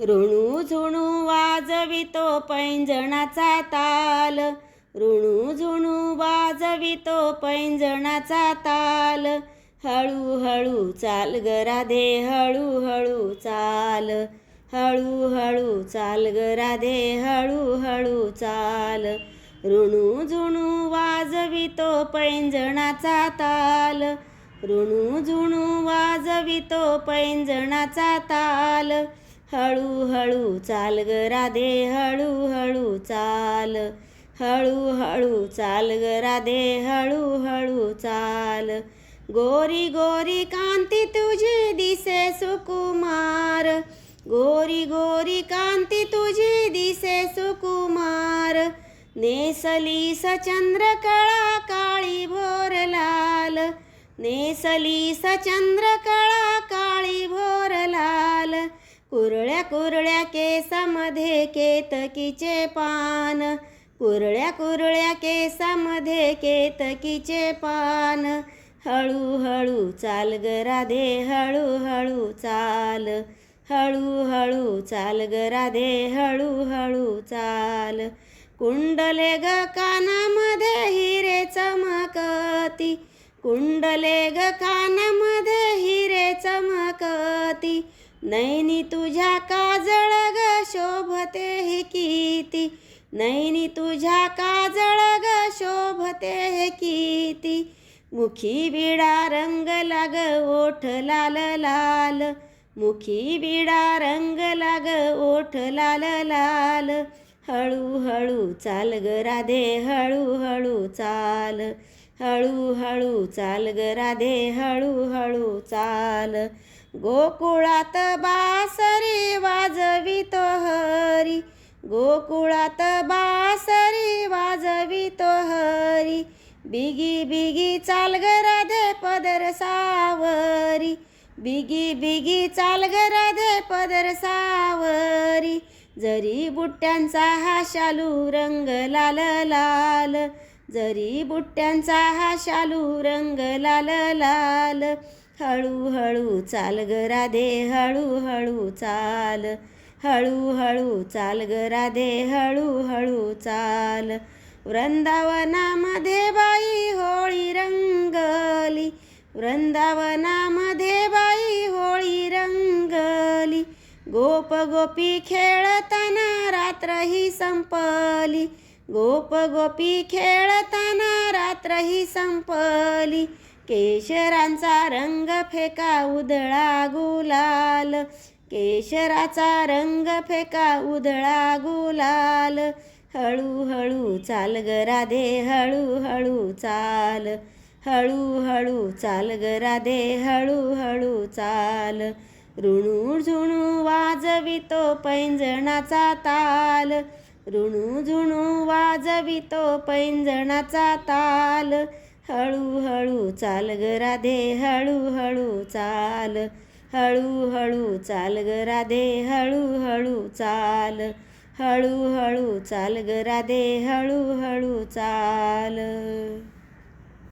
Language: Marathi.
ऋणू झुणू वाजवितो पैंजणाचा ताल. ऋणू झुणू वाजवितो पैंजणाचा ताल. हळूहळू चाल ग राधे हळूहळू चाल. हळूहळू चाल ग राधे हळूहळू चाल. ऋणू झुणू वाजवितो पैंजणाचा ताल. ऋणू झुणू वाजवितो पैंजणाचा ताल. हळूहळू चाल ग राधे हळूहळू चाल. हळूहळू चाल ग राधे हळूहळू चाल. गोरी गोरी कांती तुझी दिसे सुकुमार. गोरी गोरी कांती तुझी दिसे सुकुमार. नेसलीस चंद्रकळा काळी भोर लाल नेसलीस चंद्रकळा काळी भोर लाल कुरळ्या कुरळ्या केसामध्ये केतकीचे पान. कुरळ्या कुरळ्या केसामध्ये केतकीचे पान. हळूहळू चाल ग राधे हळूहळू चाल. हळूहळू चाल ग राधे हळूहळू चाल. कुंडले ग कानामध्ये हिरे चमकती. कुंडले ग कानामध्ये हिरे चमकती. नैनी तुझ्या काजळ ग शोभते हे किती? नैनी तुझ्या काजळ ग शोभते हे किती? मुखी बिडा रंग लाग ओठ लाल लाल. मुखी बिडा रंग लाग ओठ लाल लाल. हळूहळू चाल ग राधे हळूहळू चाल. हळूहळू चाल ग राधे हळूहळू चाल. गोकुळात बासरी वाजवितो हरी. गोकुळात बासरी वाजवितो हरी. बिगी बिगी चाल ग राधे पदर सावरी. बिगी बिगी चाल ग राधे पदर सावरी. जरी बुट्ट्यांचा हा शालू रंग लाल लाल. जरी बुट्ट्यांचा हा शालू रंग लाल लाल. हळूहळू चाल ग राधे हळूहळू चाल. हळूहळू चाल ग राधे हळूहळू चाल. वृंदावनामध्ये बाई होळी रंगली. वृंदावनामध्ये बाई होळी रंगली. गोप गोपी खेळताना रात्र ही संपली. गोप गोपी खेळताना रात्र ही संपली. केशरांचा रंग फेका उधळा गुलाल. केशराचा रंग फेका उधळा गुलाल. हळूहळू चाल ग राधे हळूहळू चाल. हळूहळू चाल ग राधे हळूहळू चाल. ऋणू झुणू वाजवितो पैंजणाचा ताल. ऋणू झुणू वाजवितो पैंजणाचा ताल. हळूहळू चाल ग राधे हळूहळू चाल. हळूहळू चाल ग राधे हळूहळू चाल. हळूहळू चाल ग राधे हळूहळू चाल.